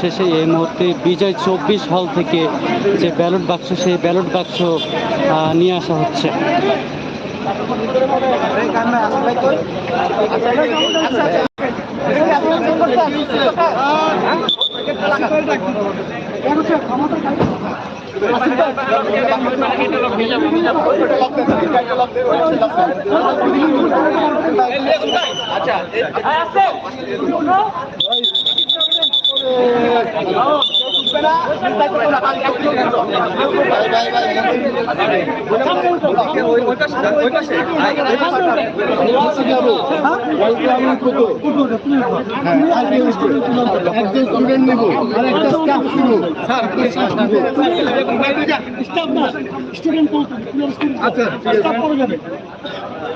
শেষে এই মুহূর্তে বিজয় চব্বিশ হল থেকে যে ব্যালট বাক্স সেই ব্যালট বাক্স নিয়ে আসা হচ্ছে। একজন স্টুডেন্ট নেব আর একটা স্টাফ শুরু আচ্ছা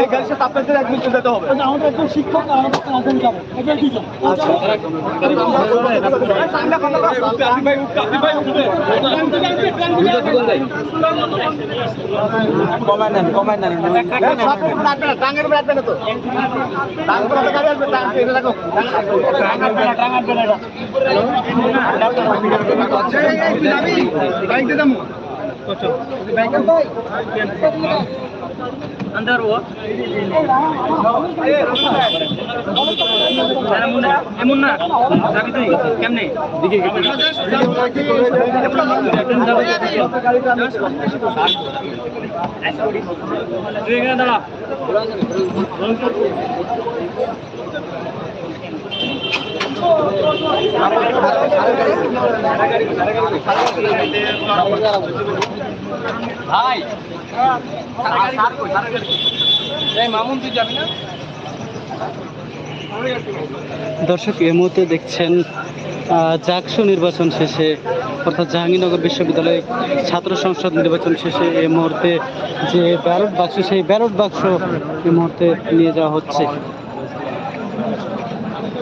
এই গাড়ির সাথে আপনাদের এক মিনিট যেতে হবে। আমাদের একজন শিক্ষক আর আমাদের আছেন যাব এটাই দুজন। কমায় নেন কমায় নেন টাঙ্গের বেড়াতে না তো টাঙ্গের গাড়ি আসবে টাঙ্গের এটা রাখো টাঙ্গের দাম अंदर वो মুন্না যাবি তুই কেমনে তুই এখানে দাঁড়া ভাই মামুন তুই যাবি না দর্শক এ মুহূর্তে দেখছেন জাকসু নির্বাচন শেষে, অর্থাৎ জাহাঙ্গীরনগর বিশ্ববিদ্যালয় ছাত্র সংসদ নির্বাচন শেষে এই মুহূর্তে যে ব্যালট বাক্স, সেই ব্যালট বাক্স এই মুহূর্তে নিয়ে যাওয়া হচ্ছে।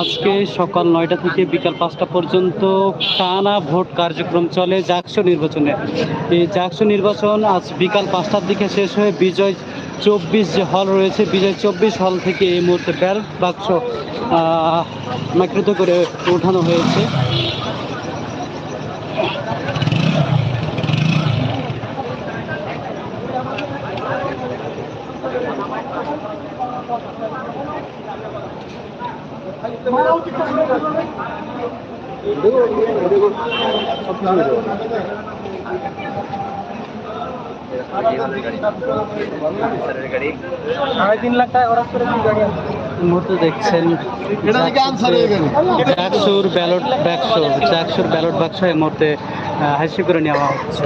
আজকে সকাল নয়টা থেকে বিকাল পাঁচটা পর্যন্ত টানা ভোট কার্যক্রম চলে জাকসু নির্বাচনে। এই জাকসু নির্বাচন আজ বিকাল পাঁচটার দিকে শেষ হয়ে বিজয় চব্বিশ যে হল রয়েছে, বিজয় চব্বিশ হল থেকে এই মুহূর্তে ব্যালট বাক্স মাকৃত করে ওঠানো হয়েছে। সাড়ে তিন লাখ টাকা খরচ করে গাড়ি বাক্স জাকসুর ব্যালট বাক্স হাসি করে নেওয়া হচ্ছে।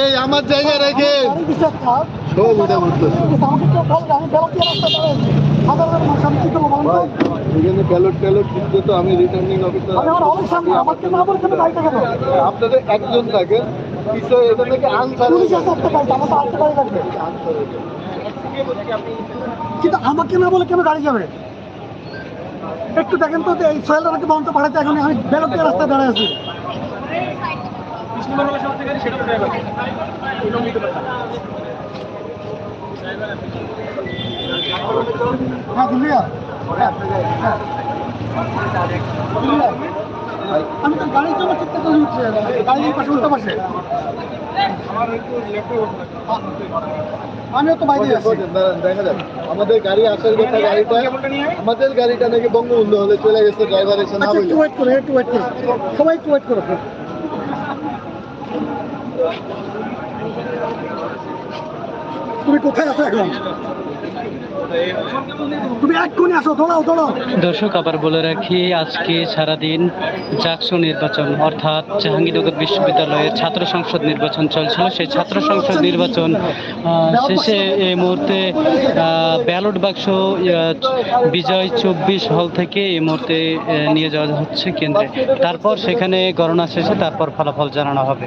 এই আমার জায়গায় রেখে। এখানে ব্যালট ট্যালট দিতে তো আমি রিটার্নিং অফিসার আপনাদের একজন থাকেন কিছু এটা থেকে আনসার কিন্তু আমাকে না বলে কেন গাড়ি যাবে? একটু দেখেন তো এই সোহেলদারকে বন্ধ পাঠাতে এখন আমি বেরোতে রাস্তায় দাঁড়ায় আছি। দিল্লিয়া। আমি তো গাড়ির জন্য চিন্তা করে উঠছি গাড়ির পাশে উল্টো পাশে আমিও তো বাইরে দেখা আমাদের গাড়ি আসার কথা গাড়িটা আমাদের গাড়িটা নাকি বঙ্গবন্ধু হলে চলে গেছে ড্রাইভার এসে না একটু ওয়েট করো একটু ওয়েট করো সবাই একটু ওয়েট করো তুমি কোথায় আছো এখন? দর্শক, আবার বলে রাখি, আজকে সারাদিন জাকসু নির্বাচন, অর্থাৎ জাহাঙ্গীরনগর বিশ্ববিদ্যালয়ের ছাত্র সংসদ নির্বাচন চলছিল। সেই ছাত্র সংসদ নির্বাচন শেষে এই মুহূর্তে ব্যালট বাক্স বিজয় চব্বিশ হল থেকে এই মুহূর্তে নিয়ে যাওয়া হচ্ছে কেন্দ্রে। তারপর সেখানে গণনা শেষে তারপর ফলাফল জানানো হবে।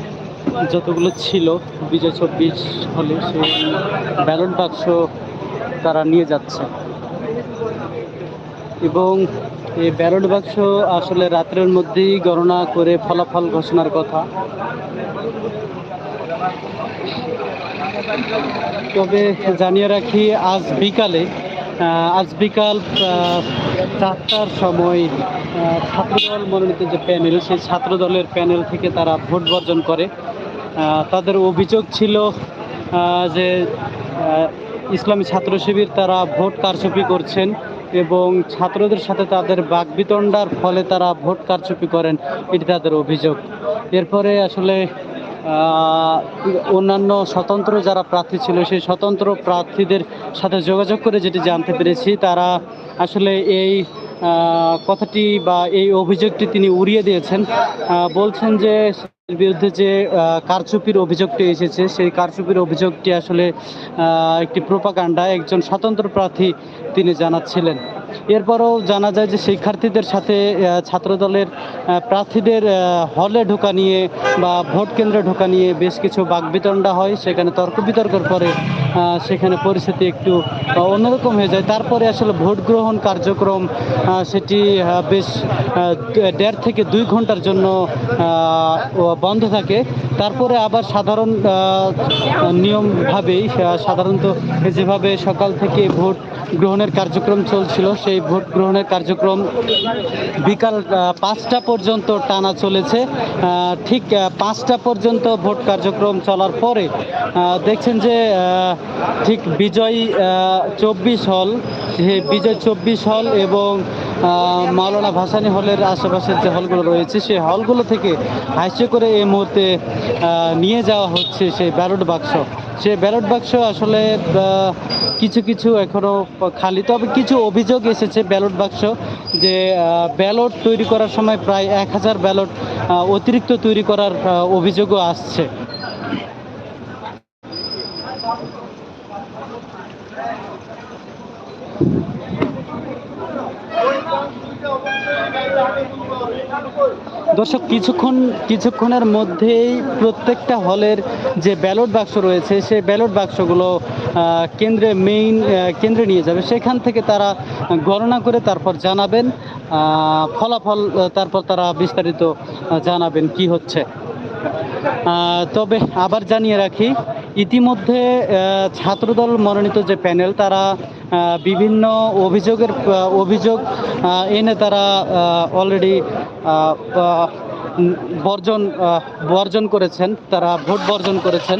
যতগুলো ছিল, বিজয় চব্বিশ হলে সেই ব্যালট বাক্স তারা নিয়ে যাচ্ছে। এবং এই ব্যালট বাক্স আসলে রাত্রের মধ্যেই গণনা করে ফলাফল ঘোষণার কথা। তবে জানিয়ে রাখি, আজ বিকালে আজ বিকাল চারটার সময় ছাত্রদল মনোনীত যে প্যানেল সেই ছাত্রদলের প্যানেল থেকে তারা ভোট বর্জন করে। তাদের অভিযোগ ছিল যে ইসলামী ছাত্র শিবির তারা ভোট কারচুপি করছেন এবং ছাত্রদের সাথে তাদের বাকবিতণ্ডার ফলে তারা ভোট কারচুপি করেন, এটি তাদের অভিযোগ। এরপরে আসলে অন্যান্য স্বতন্ত্র যারা প্রার্থী ছিল, সেই স্বতন্ত্র প্রার্থীদের সাথে যোগাযোগ করে যেটি জানতে পেরেছি, তারা আসলে এই কথাটি বা এই অভিযোগটি তিনি উড়িয়ে দিয়েছেন। বলছেন যে বিরুদ্ধে যে কারচুপির অভিযোগটি এসেছে, সেই কারচুপির অভিযোগটি আসলে একটি প্রোপাকাণ্ডা একজন স্বতন্ত্র প্রার্থী তিনি জানাচ্ছিলেন। এরপরও জানা যায় যে শিক্ষার্থীদের সাথে ছাত্রদলের প্রার্থীদের হলে ঢোকা নিয়ে বা ভোট কেন্দ্রে ঢোকা নিয়ে বেশ কিছু বাকবিতণ্ডা হয়। সেখানে তর্ক বিতর্কের পরে সেখানে পরিস্থিতি একটু অন্যরকম হয়ে যায়। তারপরে আসলে ভোট গ্রহণ কার্যক্রম সেটি বেশ দেড় থেকে দুই ঘণ্টার জন্য বন্ধ থাকে। তারপরে আবার সাধারণ নিয়মভাবেই সাধারণত যেভাবে সকাল থেকে ভোট গ্রহণের কার্যক্রম চলছিল। সেই ভোট গ্রহণের কার্যক্রম বিকাল পাঁচটা পর্যন্ত টানা চলেছে। ঠিক পাঁচটা পর্যন্ত ভোট কার্যক্রম চলার পরে দেখছেন যে ঠিক বিজয় চব্বিশ হল বিজয় চব্বিশ হল এবং মাওলানা ভাসানী হলের আশেপাশের যে হলগুলো রয়েছে, সেই হলগুলো থেকে হাইসে করে এই মুহূর্তে নিয়ে যাওয়া হচ্ছে সেই ব্যালট বাক্স। সেই ব্যালট বাক্স আসলে কিছু কিছু এখনও খালি, তবে কিছু অভিযোগ এসেছে ব্যালট বাক্স যে ব্যালট তৈরি করার সময় প্রায় এক হাজার ব্যালট অতিরিক্ত তৈরি করার অভিযোগও আসছে। দর্শক, কিছুক্ষণ, কিছুক্ষণের মধ্যেই প্রত্যেকটা হলের যে ব্যালট বাক্স রয়েছে, সেই ব্যালট বাক্সগুলো কেন্দ্রে মেইন কেন্দ্রে নিয়ে যাবে। সেখান থেকে তারা গণনা করে তারপর জানাবেন ফলাফল তারপর তারা বিস্তারিত জানাবেন কি হচ্ছে। তবে আবার জানিয়ে রাখি, ইতিমধ্যে ছাত্রদল মনোনীত যে প্যানেল, তারা বিভিন্ন অভিযোগের অভিযোগ এনে তারা অলরেডি বর্জন বর্জন করেছেন, তারা ভোট বর্জন করেছেন।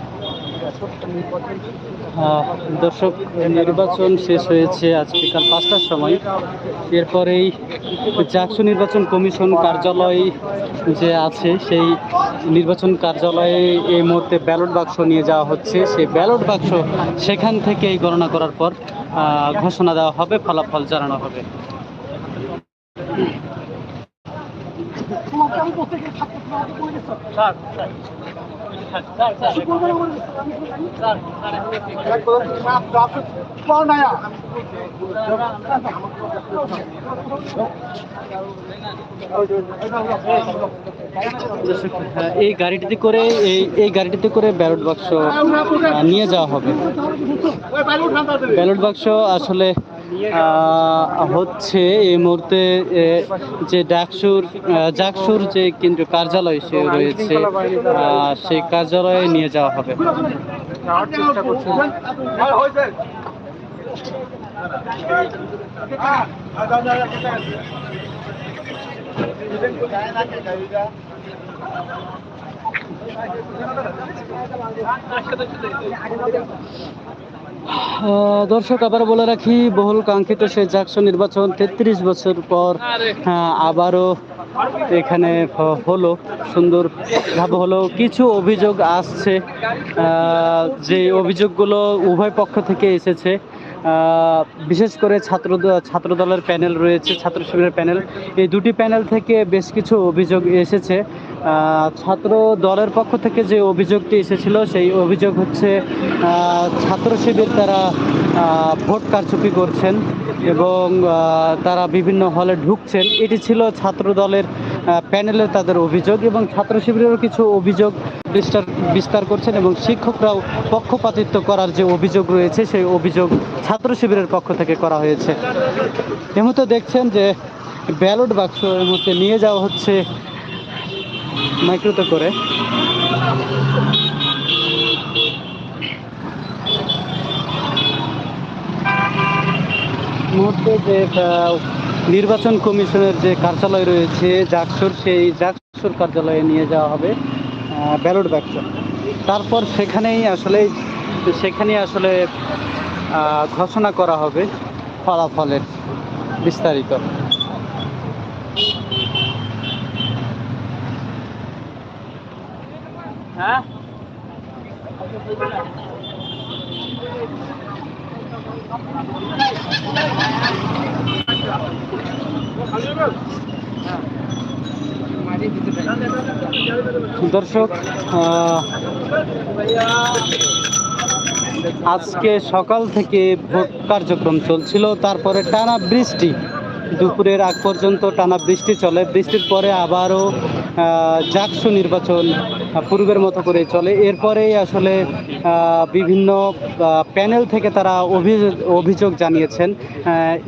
দর্শক, নির্বাচন শেষ হয়েছে আজ বিকাল পাঁচটার সময়। এরপরেই জাকসু নির্বাচন কমিশন কার্যালয় যে আছে, সেই নির্বাচন কার্যালয়ে এই মুহূর্তে ব্যালট বাক্স নিয়ে যাওয়া হচ্ছে। সেই ব্যালট বাক্স সেখান থেকেই গণনা করার পর ঘোষণা দেওয়া হবে, ফলাফল জানানো হবে। এই গাড়িটিতে করে, এই এই গাড়িটিতে করে ব্যালট বাক্স নিয়ে যাওয়া হবে। ব্যালট বাক্স আসলে হচ্ছে এই মুহূর্তে যে ডাকসুর জাকসুর যে কেন্দ্রীয় কার্যালয় সে রয়েছে সেই কার্যালয়ে নিয়ে যাওয়া হবে। দর্শক আবার বলে রাখি বহুল কাঙ্ক্ষিত সেই জাকসন নির্বাচন তেত্রিশ বছর পর হ্যাঁ, আবারও এখানে হলো সুন্দর ভাবে হলো। কিছু অভিযোগ আসছে যে অভিযোগগুলো উভয় পক্ষ থেকে এসেছে। বিশেষ করে ছাত্র ছাত্র দলের প্যানেল রয়েছে, ছাত্র শিবিরের প্যানেল। এই দুটি প্যানেল থেকে বেশ কিছু অভিযোগ এসেছে। ছাত্র দলের পক্ষ থেকে যে অভিযোগটি এসেছিল, সেই অভিযোগ হচ্ছে ছাত্র শিবির তারা ভোট কারচুপি করছেন এবং তারা বিভিন্ন হলে ঢুকছেন। এটি ছিল ছাত্র দলের প্যানেলে তাদের অভিযোগ এবং ছাত্র শিবিরেরও কিছু অভিযোগ বিস্তার বিস্তার করছেন এবং শিক্ষকরাও পক্ষপাতিত্ব করার যে অভিযোগ রয়েছে, সেই অভিযোগ ছাত্র শিবিরের পক্ষ থেকে করা হয়েছে। এর মধ্যে দেখছেন যে ব্যালট বাক্স এর মধ্যে নিয়ে যাওয়া হচ্ছে। মাইক্রোতে করে। মুহূর্তে যে নির্বাচন কমিশনের যে কার্যালয় রয়েছে, জাকসুর সেই জাকসুর কার্যালয়ে নিয়ে যাওয়া হবে ব্যালট বাক্স। তারপর সেখানেই আসলে সেখানেই আসলে ঘোষণা করা হবে ফলাফলের বিস্তারিত। হ্যাঁ? দর্শক আজকে সকাল থেকে ভোট কার্যক্রম চলছিল, তারপরে টানা বৃষ্টি। দুপুরের আগ পর্যন্ত টানা বৃষ্টি চলে, বৃষ্টির পরে আবারও জাকসু নির্বাচন পূর্বের মতো করে চলে। এরপরেই আসলে বিভিন্ন প্যানেল থেকে তারা অভিযোগ জানিয়েছেন।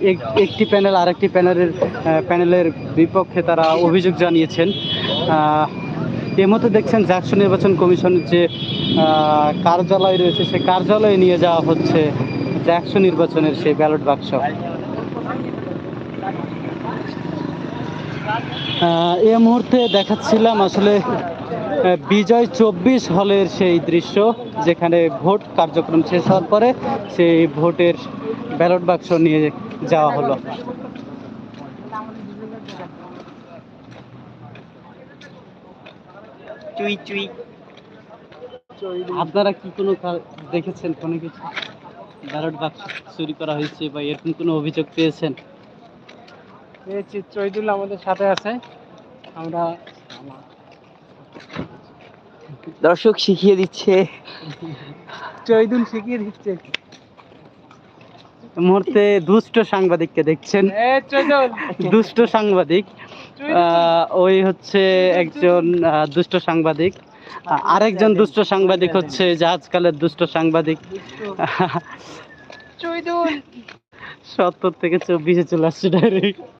এক- একটি প্যানেল আরেকটি প্যানেলের প্যানেলের বিপক্ষে তারা অভিযোগ জানিয়েছেন। মধ্যে দেখছেন জাকসু নির্বাচন কমিশনের যে কার্যালয় রয়েছে, সেই কার্যালয়ে নিয়ে যাওয়া হচ্ছে জাকসু নির্বাচনের সেই ব্যালট বাক্স। এ মুহূর্তে দেখাচ্ছিলাম আসলে বিজয় চব্বিশ হলের সেই দৃশ্য, যেখানে ভোট কার্যক্রম শেষ হওয়ার পরে সেই ভোটের ব্যালট বাক্স নিয়ে যাওয়া হলো। চুই চুই। আপনারা কি কোনো দেখেছেন কোনো কিছু? ব্যালট বাক্স চুরি করা হয়েছে বা এরকম কোনো অভিযোগ পেয়েছেন? পেয়েছি চৈদুল আমাদের সাথে আছে। আমরা দর্শক শিখিয়ে দিচ্ছে। চৈদুল শিখিয়ে দিচ্ছে। মুহূর্তে দুষ্ট সাংবাদিককে দেখছেন। দুষ্ট সাংবাদিক ওই হচ্ছে একজন দুষ্ট সাংবাদিক। আরেকজন দুষ্ট সাংবাদিক হচ্ছে যে আজকালের দুষ্ট সাংবাদিক। সত্তর থেকে চব্বিশে চলে আসছে ডাইরেক্ট